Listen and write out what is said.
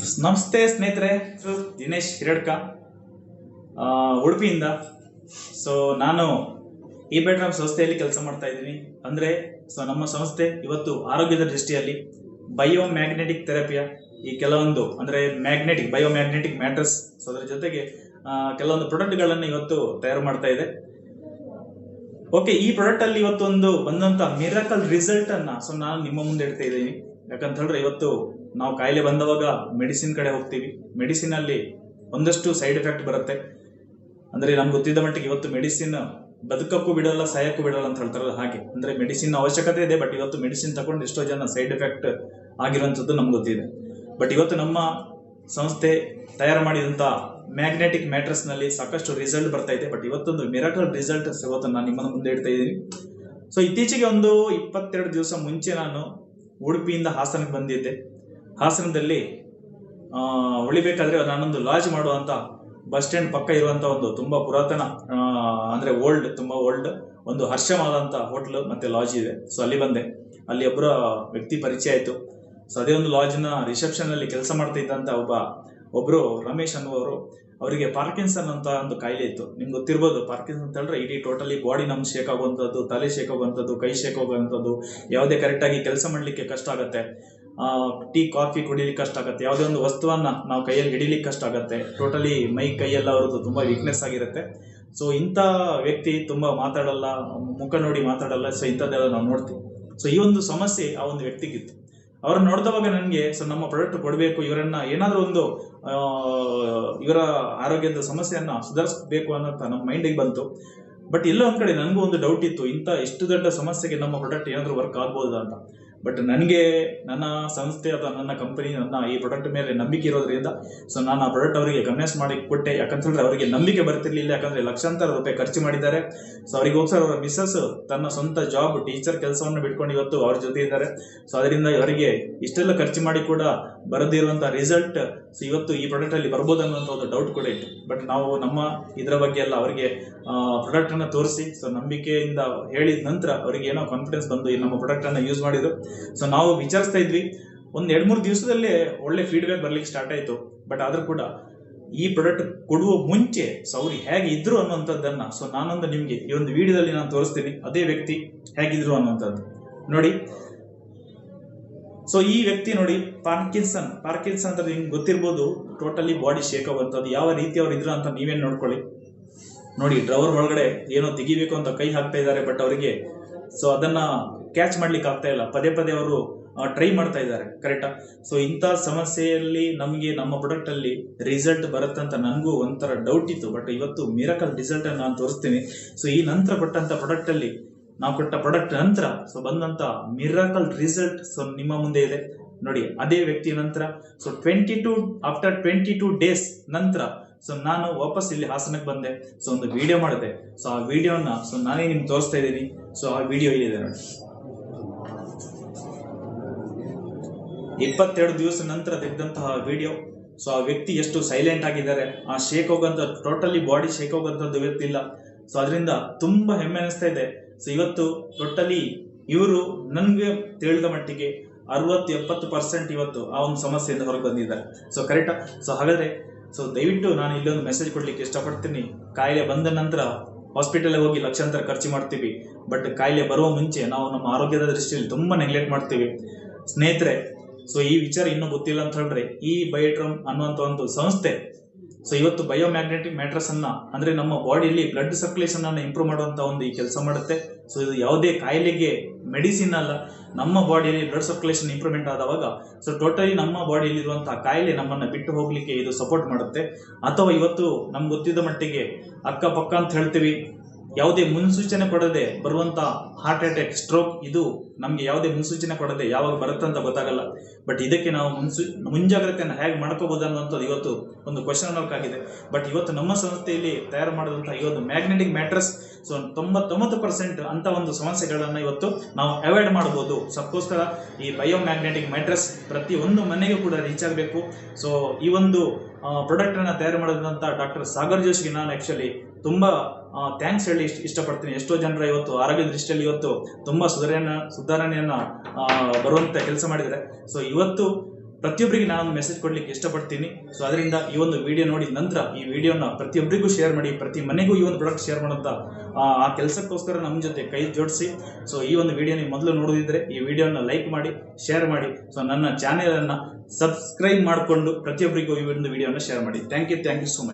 ನಮಸ್ತೆ ಸ್ನೇಹಿತರೆ ದಿನೇಶ್ ಹಿರಡ್ಕ ಉಡುಪಿಯಿಂದ. ಸೊ ನಾನು ಈ ಬೆಡ್ರಾಮ್ ಸಂಸ್ಥೆಯಲ್ಲಿ ಕೆಲಸ ಮಾಡ್ತಾ ಇದ್ದೀನಿ. ಅಂದರೆ ಸೊ ನಮ್ಮ ಸಂಸ್ಥೆ ಇವತ್ತು ಆರೋಗ್ಯದ ದೃಷ್ಟಿಯಲ್ಲಿ ಬಯೋ ಮ್ಯಾಗ್ನೆಟಿಕ್ ಥೆರಪಿಯ ಈ ಕೆಲವೊಂದು, ಅಂದರೆ magnetic bio magnetic mattress. So ಅದರ ಜೊತೆಗೆ ಕೆಲವೊಂದು ಪ್ರಾಡಕ್ಟ್ಗಳನ್ನು ಇವತ್ತು ತಯಾರು ಮಾಡ್ತಾ ಇದೆ. ಓಕೆ ಈ ಪ್ರಾಡಕ್ಟ್ ಅಲ್ಲಿ ಇವತ್ತೊಂದು ಬಂದಂತ ಮಿರಕಲ್ ರಿಸಲ್ಟ್ ಅನ್ನ ಸೊ ನಾನು ನಿಮ್ಮ ಮುಂದೆ ಇಡ್ತಾ ಇದ್ದೀನಿ. ಯಾಕಂತ ಹೇಳಿದ್ರೆ ಇವತ್ತು ನಾವು ಕಾಯಿಲೆ ಬಂದವಾಗ ಮೆಡಿಸಿನ್ ಕಡೆ ಹೋಗ್ತೀವಿ. ಮೆಡಿಸಿನ್ ಅಲ್ಲಿ ಒಂದಷ್ಟು ಸೈಡ್ ಎಫೆಕ್ಟ್ ಬರುತ್ತೆ. ಅಂದ್ರೆ ನಮ್ಗೆ ಗೊತ್ತಿದ್ದ ಮಟ್ಟಿಗೆ ಇವತ್ತು ಮೆಡಿಸಿನ್ ಬದುಕಕ್ಕೂ ಬಿಡಲ್ಲ, ಸಾಯಕ್ಕೂ ಬಿಡಲ್ಲ ಅಂತ ಹೇಳ್ತಾರಲ್ಲ ಹಾಗೆ. ಅಂದ್ರೆ ಮೆಡಿಸಿನ್ ಅವಶ್ಯಕತೆ ಇದೆ, ಬಟ್ ಇವತ್ತು ಮೆಡಿಸಿನ್ ತಗೊಂಡು ಎಷ್ಟೋ ಜನ ಸೈಡ್ ಎಫೆಕ್ಟ್ ಆಗಿರುವಂಥದ್ದು ನಮ್ಗೆ ಗೊತ್ತಿದೆ. ಬಟ್ ಇವತ್ತು ನಮ್ಮ ಸಂಸ್ಥೆ ತಯಾರು ಮಾಡಿದಂತ ಮ್ಯಾಗ್ನೆಟಿಕ್ ಮ್ಯಾಟ್ರಸ್ನಲ್ಲಿ ಸಾಕಷ್ಟು ರಿಸಲ್ಟ್ ಬರ್ತಾ ಇದೆ. ಬಟ್ ಇವತ್ತೊಂದು ಮಿರಕಲ್ ರಿಸಲ್ಟ್ ಇವತ್ತು ನಾನು ನಿಮ್ಮ ಮುಂದೆ ಇಡ್ತಾ ಇದ್ದೀನಿ. ಸೊ ಇತ್ತೀಚೆಗೆ ಒಂದು ಇಪ್ಪತ್ತೆರಡು ದಿವಸ ಮುಂಚೆ ನಾನು ಉಡುಪಿಯಿಂದ ಹಾಸನಕ್ಕೆ ಬಂದಿದ್ದೆ. ಹಾಸನದಲ್ಲಿ ಉಳಿಬೇಕಾದ್ರೆ ನಾನೊಂದು ಲಾಜ್ ಮಾಡುವಂತ ಬಸ್ ಸ್ಟ್ಯಾಂಡ್ ಪಕ್ಕ ಇರುವಂತ ಒಂದು ತುಂಬಾ ಪುರಾತನ ಅಂದ್ರೆ ಓಲ್ಡ್ ತುಂಬಾ ಓಲ್ಡ್ ಒಂದು ಹರ್ಷವಾದಂತ ಹೋಟ್ಲ್ ಮತ್ತೆ ಲಾಜ್ ಇದೆ. ಸೊ ಅಲ್ಲಿ ಬಂದೆ. ಅಲ್ಲಿ ಒಬ್ಬರ ವ್ಯಕ್ತಿ ಪರಿಚಯ ಆಯ್ತು. ಸೊ ಅದೇ ಒಂದು ಲಾಜ್ನ ರಿಸೆಪ್ಷನ್ ಅಲ್ಲಿ ಕೆಲಸ ಮಾಡ್ತಾ ಇದ್ದಂತ ಒಬ್ಬ, ಒಬ್ರು ರಮೇಶ್ ಅನ್ನುವರು ಅವರಿಗೆ ಪಾರ್ಕಿನ್ಸನ್ ಅಂತ ಒಂದು ಕಾಯಿಲೆ ಇತ್ತು. ನಿಮ್ಗೆ ಗೊತ್ತಿರ್ಬೋದು, ಪಾರ್ಕಿನ್ಸನ್ ಅಂತ ಹೇಳಿದ್ರೆ ಇಡೀ ಟೋಟಲಿ ಬಾಡಿ ನಮ್ ಶೇಕ್ ಆಗುವಂಥದ್ದು ತಲೆ ಶೇಕ್ ಆಗುವಂಥದ್ದು ಕೈ ಶೇಕ್ ಆಗುವಂಥದ್ದು ಯಾವುದೇ ಕರೆಕ್ಟಾಗಿ ಕೆಲಸ ಮಾಡಲಿಕ್ಕೆ ಕಷ್ಟ ಆಗುತ್ತೆ. ಟೀ, ಕಾಫಿ ಕುಡಿಲಿಕ್ಕೆ ಕಷ್ಟ ಆಗುತ್ತೆ. ಯಾವುದೇ ಒಂದು ವಸ್ತುವನ್ನ ನಾವು ಕೈಯಲ್ಲಿ ಹಿಡಿಲಿಕ್ಕೆ ಕಷ್ಟ ಆಗುತ್ತೆ. ಟೋಟಲಿ ಮೈ ಕೈಯೆಲ್ಲ ಅವ್ರದ್ದು ತುಂಬಾ ವೀಕ್ನೆಸ್ ಆಗಿರುತ್ತೆ. ಸೊ ಇಂಥ ವ್ಯಕ್ತಿ ತುಂಬಾ ಮಾತಾಡಲ್ಲ, ಮುಖ ನೋಡಿ ಮಾತಾಡಲ್ಲ. ಸೊ ಇಂಥದ್ದೆಲ್ಲ ನಾವು ನೋಡ್ತೀವಿ. ಸೊ ಈ ಒಂದು ಸಮಸ್ಯೆ ಆ ಒಂದು ವ್ಯಕ್ತಿಗಿತ್ತು. ಅವ್ರನ್ನ ನೋಡಿದವಾಗ ನನಗೆ ಸೊ ನಮ್ಮ ಪ್ರಾಡಕ್ಟ್ ಕೊಡಬೇಕು, ಇವರನ್ನ ಏನಾದರೂ ಒಂದು ಇವರ ಆರೋಗ್ಯದ ಸಮಸ್ಯೆಯನ್ನು ಸುಧಾರಿಸಬೇಕು ಅನ್ನೋಂಥ ನಮ್ಮ ಮೈಂಡಿಗೆ ಬಂತು. ಬಟ್ ಎಲ್ಲೋ ಒಂದ್ ಕಡೆ ನನಗೂ ಒಂದು ಡೌಟ್ ಇತ್ತು. ಇಂಥ ಎಷ್ಟು ದೊಡ್ಡ ಸಮಸ್ಯೆಗೆ ನಮ್ಮ ಪ್ರಾಡಕ್ಟ್ ಏನಾದರೂ ವರ್ಕ್ ಆಗ್ಬೋದಾ ಅಂತ. ಬಟ್ ನನಗೆ, ನನ್ನ ಸಂಸ್ಥೆ ಅಥವಾ ನನ್ನ ಕಂಪನಿ ನನ್ನ ಈ ಪ್ರಾಡಕ್ಟ್ ಮೇಲೆ ನಂಬಿಕೆ ಇರೋದ್ರಿಂದ ಸೊ ನಾನು ಆ ಪ್ರಾಡಕ್ಟ್ ಅವರಿಗೆ ಕನ್ವಿನ್ಸ್ ಮಾಡಿ ಕೊಟ್ಟೆ. ಯಾಕಂತ ಹೇಳಿದ್ರೆ ಅವರಿಗೆ ನಂಬಿಕೆ ಬರ್ತಿರ್ಲಿಲ್ಲ. ಯಾಕಂದ್ರೆ ಲಕ್ಷಾಂತರ ರೂಪಾಯಿ ಖರ್ಚು ಮಾಡಿದ್ದಾರೆ. ಸೊ ಅವರಿಗೋಸ್ಕರ ಅವರ ಮಿಸ್ಸಸ್ ತನ್ನ ಸ್ವಂತ ಜಾಬ್ ಟೀಚರ್ ಕೆಲಸವನ್ನು ಬಿಟ್ಕೊಂಡು ಇವತ್ತು ಅವ್ರ ಜೊತೆ ಇದ್ದಾರೆ. ಸೊ ಅದರಿಂದ ಅವರಿಗೆ ಇಷ್ಟೆಲ್ಲ ಖರ್ಚು ಮಾಡಿ ಕೂಡ ಬರದಿರುವಂತಹ ರಿಸಲ್ಟ್ ಸೊ ಇವತ್ತು ಈ ಪ್ರಾಡಕ್ಟ್ ಅಲ್ಲಿ ಬರ್ಬೋದು ಅನ್ನೋಂಥ ಒಂದು ಡೌಟ್ ಕೂಡ ಇತ್ತು. ಬಟ್ ನಾವು ನಮ್ಮ ಇದರ ಬಗ್ಗೆ ಎಲ್ಲ ಅವರಿಗೆ ಪ್ರಾಡಕ್ಟ್ ಅನ್ನ ತೋರಿಸಿ ಸೊ ನಂಬಿಕೆಯಿಂದ ಹೇಳಿದ ನಂತರ ಅವರಿಗೆ ಏನೋ ಕಾನ್ಫಿಡೆನ್ಸ್ ಬಂದು ಈ ನಮ್ಮ ಪ್ರಾಡಕ್ಟ್ ಅನ್ನ ಯೂಸ್ ಮಾಡಿದ್ರು. ಸೊ ನಾವು ವಿಚಾರಿಸ್ತಾ ಇದ್ವಿ. ಒಂದ್ ಎರಡ್ ಮೂರು ದಿವಸದಲ್ಲೇ ಒಳ್ಳೆ ಫೀಡ್ಬ್ಯಾಕ್ ಬರ್ಲಿಕ್ಕೆ ಸ್ಟಾರ್ಟ್ ಆಯ್ತು. ಬಟ್ ಆದರೂ ಕೂಡ ಈ ಪ್ರಾಡಕ್ಟ್ ಕೊಡುವ ಮುಂಚೆ ಸೌರಿ ಹೇಗೆ ಇದ್ರು ಅನ್ನುವಂಥದ್ದನ್ನ ಸೊ ನಾನೊಂದು ನಿಮ್ಗೆ ಈ ಒಂದು ವಿಡಿಯೋದಲ್ಲಿ ನಾನು ತೋರಿಸ್ತೀನಿ. ಅದೇ ವ್ಯಕ್ತಿ ಹೇಗಿದ್ರು ಅನ್ನುವಂಥದ್ದು. ನೋಡಿ. ಸೊ ಈ ವ್ಯಕ್ತಿ ನೋಡಿ ಪಾರ್ಕಿನ್ಸನ್ ಪಾರ್ಕಿನ್ಸನ್ ಅಂತ ನಿಮ್ಗೆ ಗೊತ್ತಿರ್ಬೋದು ಟೋಟಲಿ ಬಾಡಿ ಶೇಕ್ ಆಗುವಂಥದ್ದು. ಯಾವ ರೀತಿ ಅವ್ರು ಇದ್ರು ಅಂತ ನೀವೇನು ನೋಡ್ಕೊಳ್ಳಿ. ನೋಡಿ ಡ್ರವರ್ ಒಳಗಡೆ ಏನೋ ತೆಗಿಬೇಕು ಅಂತ ಕೈ ಹಾಕ್ತಾ ಇದ್ದಾರೆ ಬಟ್ ಅವರಿಗೆ ಸೊ ಅದನ್ನ ಕ್ಯಾಚ್ ಮಾಡ್ಲಿಕ್ಕೆ ಆಗ್ತಾ ಇಲ್ಲ. ಪದೇ ಪದೇ ಅವರು ಟ್ರೈ ಮಾಡ್ತಾ ಇದ್ದಾರೆ ಕರೆಕ್ಟಾ ಸೊ ಇಂಥ ಸಮಸ್ಯೆಯಲ್ಲಿ ನಮಗೆ ನಮ್ಮ ಪ್ರಾಡಕ್ಟ್ ಅಲ್ಲಿ ರಿಸಲ್ಟ್ ಬರುತ್ತಂತ ನನಗೂ ಒಂಥರ ಡೌಟ್ ಇತ್ತು. ಬಟ್ ಇವತ್ತು ಮಿರಕಲ್ ರಿಸಲ್ಟ್ ಅನ್ನು ನಾನು ತೋರಿಸ್ತೀನಿ. ಸೊ ಈ ನಂತರ ಕೊಟ್ಟಂತ ಪ್ರಾಡಕ್ಟ್ ಅಲ್ಲಿ ನಾವು ಕೊಟ್ಟ ಪ್ರಾಡಕ್ಟ್ ನಂತರ ಸೊ ಬಂದಂತ ಮಿರಕಲ್ ರಿಸಲ್ಟ್ ಸೊ ನಿಮ್ಮ ಮುಂದೆ ಇದೆ. ನೋಡಿ, ಅದೇ ವ್ಯಕ್ತಿ ನಂತರ so twenty two after twenty two days ನಂತರ ಸೊ ನಾನು ವಾಪಸ್ ಇಲ್ಲಿ ಹಾಸನಕ್ಕೆ ಬಂದೆ. ಸೊ ಒಂದು ವಿಡಿಯೋ ಮಾಡಿದೆ. ಸೊ ಆ ವಿಡಿಯೋನ ಸೊ ನಾನೇ ನಿಮ್ಗೆ ತೋರಿಸ್ತಾ ಇದ್ದೀನಿ. ಸೊ ಆ ವಿಡಿಯೋ ಇಲ್ಲಿದೆ ನೋಡಿ. ಇಪ್ಪತ್ತೆರಡು ದಿವಸ ನಂತರ ತೆಗೆದಂತಹ ವಿಡಿಯೋ ಸೊ ಆ ವ್ಯಕ್ತಿ ಎಷ್ಟು ಸೈಲೆಂಟ್ ಆಗಿದ್ದಾರೆ. ಆ ಶೇಕ್ ಹೋಗಂತ ಟೋಟಲಿ ಬಾಡಿ ಶೇಕ್ ಹೋಗೋಂಥದ್ದು ವ್ಯಕ್ತಿ ಇಲ್ಲ. ಸೊ ಅದರಿಂದ ತುಂಬ ಹೆಮ್ಮೆ ಅನಿಸ್ತಾ ಇದೆ. ಸೊ ಇವತ್ತು ಟೋಟಲಿ ಇವರು ನನಗೆ ತಿಳಿದ ಮಟ್ಟಿಗೆ ಅರವತ್ತು ಎಪ್ಪತ್ತು ಪರ್ಸೆಂಟ್ ಇವತ್ತು ಆ ಒಂದು ಸಮಸ್ಯೆಯಿಂದ ಹೊರಗೆ ಬಂದಿದ್ದಾರೆ. ಸೊ ಕರೆಕ್ಟಾ ಸೊ ಹಾಗಾದ್ರೆ ಸೊ ದಯವಿಟ್ಟು ನಾನು ಇಲ್ಲೊಂದು ಮೆಸೇಜ್ ಕೊಡ್ಲಿಕ್ಕೆ ಇಷ್ಟಪಡ್ತೀನಿ. ಕಾಯಿಲೆ ಬಂದ ನಂತರ ಹಾಸ್ಪಿಟಲ್ಗೆ ಹೋಗಿ ಲಕ್ಷಾಂತರ ಖರ್ಚು ಮಾಡ್ತೀವಿ. ಬಟ್ ಕಾಯಿಲೆ ಬರುವ ಮುಂಚೆ ನಾವು ನಮ್ಮ ಆರೋಗ್ಯದ ದೃಷ್ಟಿಯಲ್ಲಿ ತುಂಬ ನೆಗ್ಲೆಕ್ಟ್ ಮಾಡ್ತೀವಿ. ಸ್ನೇಹಿತರೆ ಸೊ ಈ ವಿಚಾರ ಇನ್ನೂ ಗೊತ್ತಿಲ್ಲ ಅಂತ ಹೇಳಿದ್ರೆ, ಈ ಬಯೋಟ್ರಮ್ ಅನ್ನುವಂತ ಒಂದು ಸಂಸ್ಥೆ ಸೊ ಇವತ್ತು ಬಯೋಮ್ಯಾಗ್ನೆಟಿಕ್ ಮ್ಯಾಟ್ರಸ್ ಅನ್ನ, ಅಂದ್ರೆ ನಮ್ಮ ಬಾಡಿಯಲ್ಲಿ ಬ್ಲಡ್ ಸರ್ಕ್ಯುಲೇಷನ್ ಅನ್ನ ಇಂಪ್ರೂವ್ ಮಾಡುವಂತ ಒಂದು ಈ ಕೆಲಸ ಮಾಡುತ್ತೆ. ಸೊ ಇದು ಯಾವುದೇ ಕಾಯಿಲೆಗೆ ಮೆಡಿಸಿನ್ ಅಲ್ಲ, ನಮ್ಮ ಬಾಡಿಯಲ್ಲಿ ಬ್ಲಡ್ ಸರ್ಕ್ಯುಲೇಷನ್ ಇಂಪ್ರೂವ್ಮೆಂಟ್ ಆದವಾಗ ಸೊ ಟೋಟಲಿ ನಮ್ಮ ಬಾಡಿಯಲ್ಲಿ ಇರುವಂತಹ ಕಾಯಿಲೆ ನಮ್ಮನ್ನ ಬಿಟ್ಟು ಹೋಗ್ಲಿಕ್ಕೆ ಇದು ಸಪೋರ್ಟ್ ಮಾಡುತ್ತೆ. ಅಥವಾ ಇವತ್ತು ನಮ್ಗೆ ಗೊತ್ತಿದ್ದ ಮಟ್ಟಿಗೆ ಅಕ್ಕಪಕ್ಕ ಅಂತ ಹೇಳ್ತೀವಿ, ಯಾವುದೇ ಮುನ್ಸೂಚನೆ ಕೊಡದೆ ಬರುವಂತ ಹಾರ್ಟ್ ಅಟ್ಯಾಕ್ ಸ್ಟ್ರೋಕ್ ಇದು ನಮ್ಗೆ ಯಾವುದೇ ಮುನ್ಸೂಚನೆ ಕೊಡದೆ ಯಾವಾಗ ಬರುತ್ತೆ ಅಂತ ಗೊತ್ತಾಗಲ್ಲ. ಬಟ್ ಇದಕ್ಕೆ ನಾವು ಮುನ್ಸೂ, ಮುಂಜಾಗ್ರತೆಯನ್ನು ಹೇಗೆ ಮಾಡ್ಕೋಬಹುದು ಅನ್ನುವಂಥದ್ದು ಇವತ್ತು ಒಂದು ಕ್ವಶನ್ ಮಾರ್ಕ್ ಆಗಿದೆ. ಬಟ್ ಇವತ್ತು ನಮ್ಮ ಸಂಸ್ಥೆಯಲ್ಲಿ ತಯಾರು ಮಾಡಿದಂತಹ ಈ ಒಂದು ಮ್ಯಾಗ್ನೆಟಿಕ್ ಮ್ಯಾಟ್ರಸ್ ಸೊ ತೊಂಬತ್ತೊಂಬತ್ತು ಪರ್ಸೆಂಟ್ ಅಂತ ಒಂದು ಸಮಸ್ಯೆಗಳನ್ನು ಇವತ್ತು ನಾವು ಅವಾಯ್ಡ್ ಮಾಡಬಹುದು ಸಪ್ಕೋಸ್ಕರ ಈ ಬಯೋ ಮ್ಯಾಗ್ನೆಟಿಕ್ ಮ್ಯಾಟ್ರಸ್ ಪ್ರತಿ ಒಂದು ಮನೆಗೂ ಕೂಡ ರೀಚ್ ಆಗಬೇಕು. ಸೊ ಈ ಒಂದು ಪ್ರಾಡಕ್ಟನ್ನು ತಯಾರು ಮಾಡಿದಂಥ ಡಾಕ್ಟರ್ ಸಾಗರ್ ಜೋಶಿಗೆ ನಾನು ಆ್ಯಕ್ಚುಲಿ ತುಂಬಾ ಥ್ಯಾಂಕ್ಸ್ ಹೇಳಿ ಇಷ್ಟ, ಇಷ್ಟಪಡ್ತೀನಿ. ಎಷ್ಟೋ ಜನರ ಇವತ್ತು ಆರೋಗ್ಯ ದೃಷ್ಟಿಯಲ್ಲಿ ಇವತ್ತು ತುಂಬಾ ಸುಧಾರಣೆ, ಸುಧಾರಣೆಯನ್ನ ಬರುವಂಥ ಕೆಲಸ ಮಾಡಿದರೆ ಸೊ ಇವತ್ತು ಪ್ರತಿಯೊಬ್ಬರಿಗೆ ನಾನು ಮೆಸೇಜ್ ಕೊಡ್ಲಿಕ್ಕೆ ಇಷ್ಟಪಡ್ತೀನಿ. ಸೊ ಅದರಿಂದ ಈ ಒಂದು ವಿಡಿಯೋ ನೋಡಿ ನಂತರ ಈ ವಿಡಿಯೋನ ಪ್ರತಿಯೊಬ್ಬರಿಗೂ ಶೇರ್ ಮಾಡಿ, ಪ್ರತಿ ಮನೆಗೂ ಈ ಒಂದು ಪ್ರಾಡಕ್ಟ್ ಶೇರ್ ಮಾಡೋಂಥ ಆ ಕೆಲಸಕ್ಕೋಸ್ಕರ ನಮ್ಮ ಜೊತೆ ಕೈ ಜೋಡಿಸಿ. ಸೊ ಈ ಒಂದು ವಿಡಿಯೋ ನೀವು ಮೊದಲು ನೋಡೋದಿದ್ರೆ ಈ ವಿಡಿಯೋನ ಲೈಕ್ ಮಾಡಿ ಶೇರ್ ಮಾಡಿ. ಸೊ ನನ್ನ ಚಾನೆಲ್ ಅನ್ನ ಸಬ್ಸ್ಕ್ರೈಬ್ ಮಾಡಿಕೊಂಡು ಪ್ರತಿಯೊಬ್ಬರಿಗೂ ಈ ಒಂದು ವಿಡಿಯೋನ ಶೇರ್ ಮಾಡಿ. Thank you thank you so much